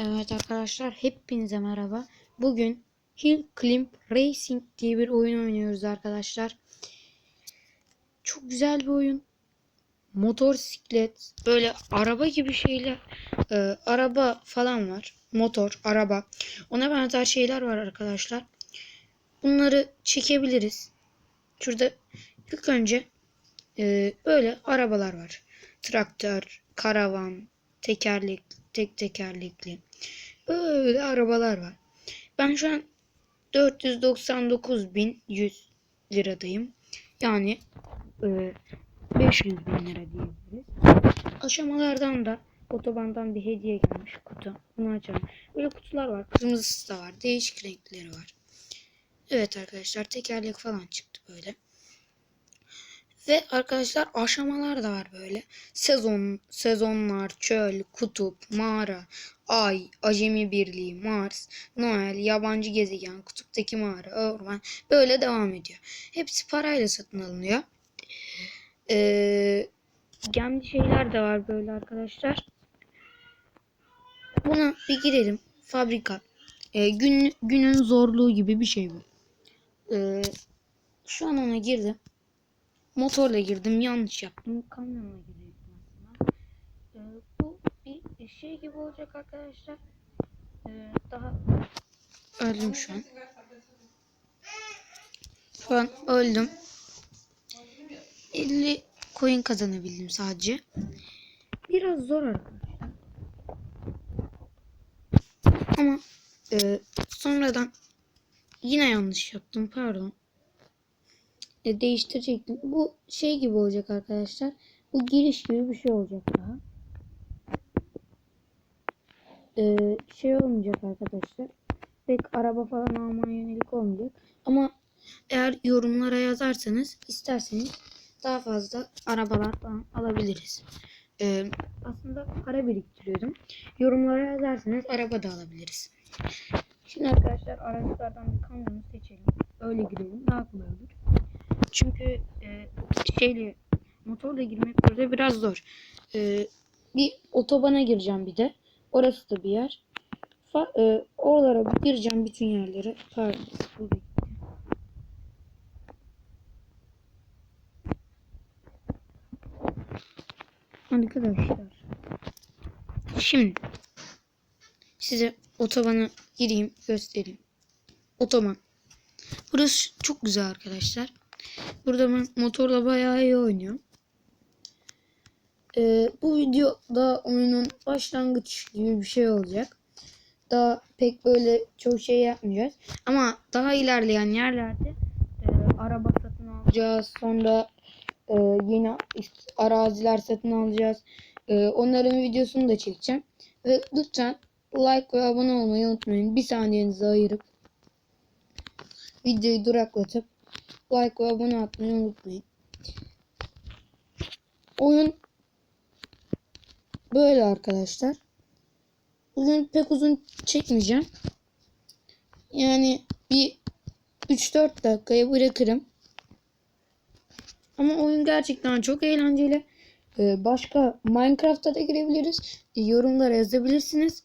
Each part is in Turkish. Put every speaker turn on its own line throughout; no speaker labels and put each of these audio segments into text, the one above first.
Evet arkadaşlar hepinize merhaba. Bugün Hill Climb Racing diye bir oyun oynuyoruz arkadaşlar. Çok güzel bir oyun. Motosiklet, böyle araba gibi şeyler, e, araba falan var. Motor, araba. Ona benzer şeyler var arkadaşlar. Bunları çekebiliriz. Şurada ilk önce e, böyle arabalar var. Traktör, karavan, tekerlek, tek tekerlekli. Öyle arabalar var. Ben şu an 499.100 liradayım. Yani e, 500 bin lira diyebiliriz. Aşamalardan da otobandan bir hediye gelmiş kutu. Bunu açalım. Böyle kutular var. Kırmızısı da var. Değişik renkleri var. Evet arkadaşlar tekerlek falan çıktı böyle. Ve arkadaşlar aşamalar da var böyle. Sezon, sezonlar, çöl, kutup, mağara, ay, acemi birliği, Mars, Noel, yabancı gezegen, kutuptaki mağara, orman böyle devam ediyor. Hepsi parayla satın alınıyor. Ee, gemli şeyler de var böyle arkadaşlar. Buna bir girelim. Fabrika. Ee, gün, günün zorluğu gibi bir şey bu. Ee, şu an ona girdim. Motorla girdim. Yanlış yaptım. Kamyonla aslında. Ee, bu bir şey gibi olacak arkadaşlar. Ee, daha öldüm şu an. Şu an öldüm. 50 coin kazanabildim sadece. Biraz zor arkadaşlar. Ama e, sonradan yine yanlış yaptım. Pardon. Değiştirecektim. Bu şey gibi olacak arkadaşlar. Bu giriş gibi bir şey olacak daha. E, şey olmayacak arkadaşlar. Pek araba falan almaya yönelik olmayacak. Ama eğer yorumlara yazarsanız isterseniz daha fazla arabalar falan alabiliriz. E, aslında para biriktiriyordum. Yorumlara yazarsanız araba da alabiliriz. Şimdi arkadaşlar araçlardan bir kamyonu seçelim. Öyle girelim. Daha kolay olur. Çünkü e, şeyle motorla girmek burada biraz zor. E, bir otobana gireceğim bir de. Orası da bir yer. Fa, e, oralara gireceğim bütün yerlere. Pardon. Arkadaşlar. Şimdi size otobana gireyim göstereyim. Otoban. Burası çok güzel arkadaşlar. Burada ben motorla bayağı iyi oynuyorum. Ee, bu videoda oyunun başlangıç gibi bir şey olacak. Daha pek böyle çok şey yapmayacağız. Ama daha ilerleyen yerlerde e, araba satın alacağız. Sonra e, yeni araziler satın alacağız. E, onların videosunu da çekeceğim. Ve lütfen like ve abone olmayı unutmayın. Bir saniyenizi ayırıp videoyu duraklatıp like ve abone atmayı unutmayın. Oyun böyle arkadaşlar. Bugün pek uzun çekmeyeceğim. Yani bir 3-4 dakikaya bırakırım. Ama oyun gerçekten çok eğlenceli. Ee, başka Minecraft'a da girebiliriz. Yorumlara yazabilirsiniz.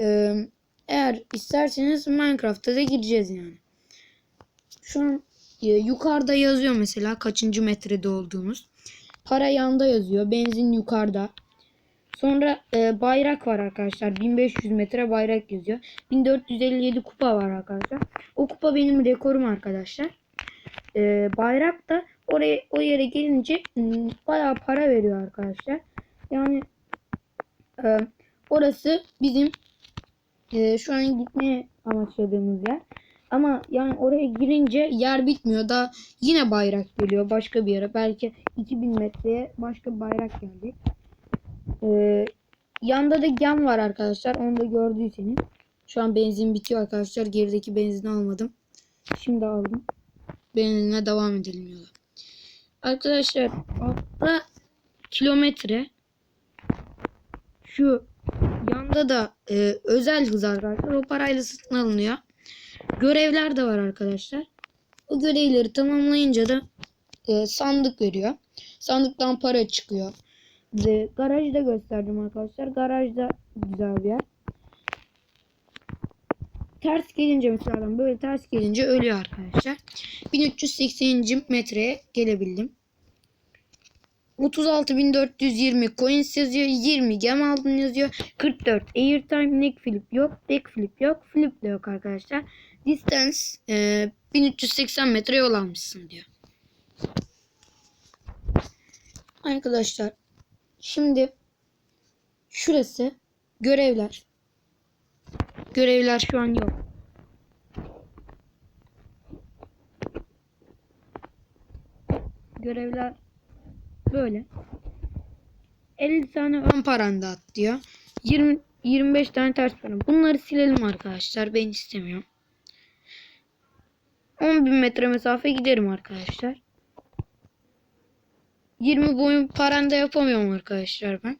Ee, eğer isterseniz Minecraft'a da gireceğiz yani. Şu an e, yukarıda yazıyor mesela kaçıncı metrede olduğumuz. Para yanda yazıyor. Benzin yukarıda. Sonra e, bayrak var arkadaşlar. 1500 metre bayrak yazıyor. 1457 kupa var arkadaşlar. O kupa benim rekorum arkadaşlar. E, bayrak da oraya o yere gelince m, bayağı para veriyor arkadaşlar. Yani e, orası bizim e, şu an gitmeye amaçladığımız yer. Ama yani oraya girince yer bitmiyor. Daha yine bayrak geliyor başka bir yere. Belki 2000 metreye başka bayrak gelecek. Ee, yanda da gem var arkadaşlar. Onu da gördüyseniz. Şu an benzin bitiyor arkadaşlar. Gerideki benzini almadım. Şimdi aldım. Benzinle devam edelim yola. Arkadaşlar altta kilometre şu yanda da e, özel hız arkadaşlar. O parayla satın alınıyor. Görevler de var arkadaşlar. O görevleri tamamlayınca da e, sandık veriyor. Sandıktan para çıkıyor. Ve garajı da gösterdim arkadaşlar. Garajda güzel bir yer. Ters gelince mesela böyle ters gelince ölüyor arkadaşlar. 1380. metreye gelebildim. 36.420 coins yazıyor. 20 gem aldın yazıyor. 44 airtime neck flip yok. Deck flip yok. Flip de yok arkadaşlar. Distance e, 1380 metre yol almışsın diyor. Arkadaşlar şimdi şurası görevler. Görevler şu an yok. Görevler böyle. 50 tane ön paranda at diyor. 20 25 tane ters paranda. Bunları silelim arkadaşlar. Ben istemiyorum. 10.000 metre mesafe giderim arkadaşlar. 20 boyun paranda yapamıyorum arkadaşlar ben.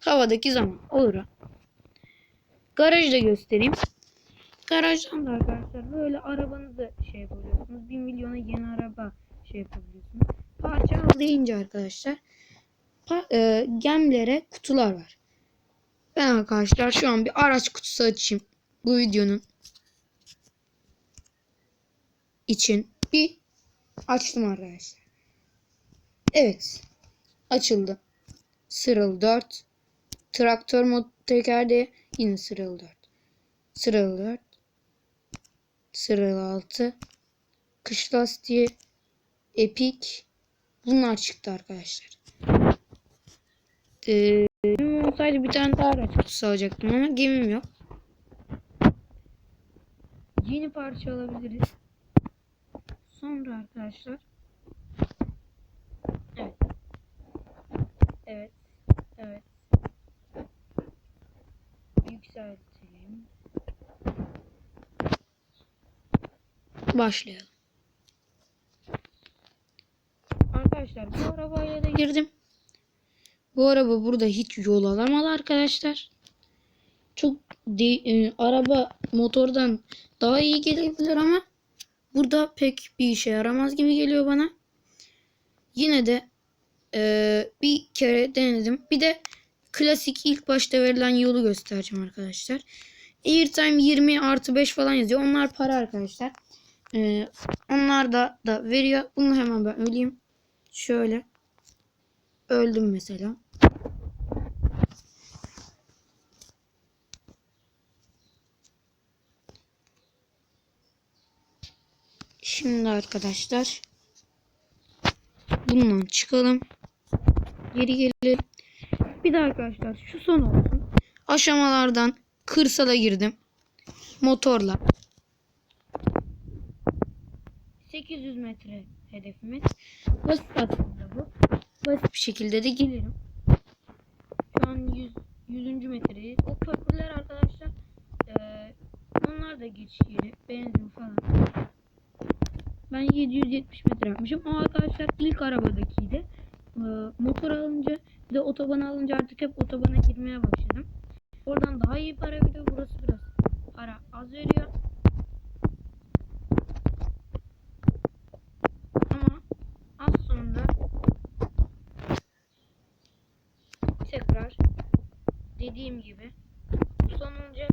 Havadaki zaman olur. Garajı da göstereyim. Garajdan da arkadaşlar böyle arabanızı şey yapabiliyorsunuz. 1 milyona yeni araba şey yapabiliyorsunuz. Parça al deyince arkadaşlar e, gemlere kutular var. Ben arkadaşlar şu an bir araç kutusu açayım. Bu videonun için bir açtım arkadaşlar. Evet. Açıldı. Sıralı 4. Traktör mod tekerde yine sıralı 4. Sıralı 4. Sıralı 6. Kış lastiği. Epik. Bunlar çıktı arkadaşlar. Ee, olsaydı bir tane daha araç alacaktım ama gemim yok. Yeni parça alabiliriz. Sonra arkadaşlar. Evet. Evet. Evet. Yükseltelim. Başlayalım. Arkadaşlar bu arabayla da girdim. Bu araba burada hiç yol alamadı arkadaşlar. Çok de- e, araba motordan daha iyi gelebilir ama burada pek bir işe yaramaz gibi geliyor bana. Yine de e, bir kere denedim. Bir de klasik ilk başta verilen yolu göstereceğim arkadaşlar. Airtime 20 artı 5 falan yazıyor. Onlar para arkadaşlar. E, onlar da, da veriyor. Bunu hemen ben öleyim. Şöyle. Öldüm mesela. Şimdi arkadaşlar bundan çıkalım. Geri gelelim. Bir de arkadaşlar şu son olsun. Aşamalardan kırsala girdim. Motorla. 800 metre hedefimiz. Basit aslında bu. Basit bir şekilde de gelirim. Şu an 100, 100. metreyi. O köprüler arkadaşlar eee, onlar da geçiş yeri. Benzin falan. Ben 770 metre yapmışım. O arkadaşlar ilk arabadakiydi. Ee, motor alınca bir de otoban alınca artık hep otobana girmeye başladım. Oradan daha iyi para veriyor. Burası biraz para az veriyor. Ama az sonra tekrar dediğim gibi son olacak.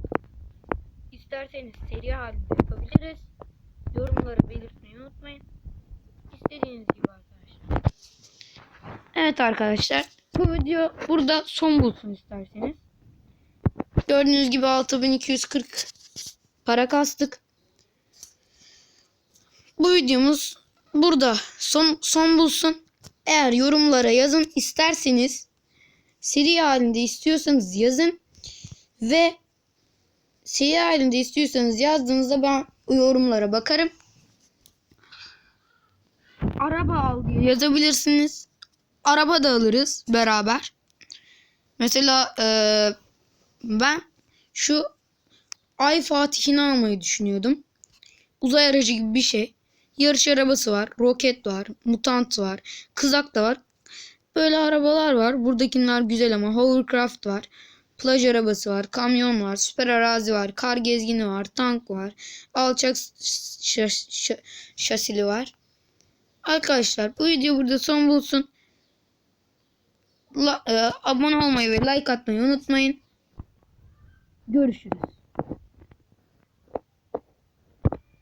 İsterseniz seri halinde yapabiliriz. Yorumları belirtmeyi unutmayın. İstediğiniz gibi arkadaşlar. Evet arkadaşlar. Bu video burada son bulsun isterseniz. Gördüğünüz gibi 6240 para kastık. Bu videomuz burada son son bulsun. Eğer yorumlara yazın isterseniz seri halinde istiyorsanız yazın ve seri halinde istiyorsanız yazdığınızda ben yorumlara bakarım. Araba al diye yazabilirsiniz. Araba da alırız beraber. Mesela eee, ben şu Ay Fatih'ini almayı düşünüyordum. Uzay aracı gibi bir şey. Yarış arabası var. Roket var. Mutant var. Kızak da var. Böyle arabalar var. Buradakiler güzel ama hovercraft var. Plaj arabası var. Kamyon var. Süper arazi var. Kar gezgini var. Tank var. Alçak şasili var. Arkadaşlar bu video burada son bulsun. La- e, abone olmayı ve like atmayı unutmayın. Görüşürüz.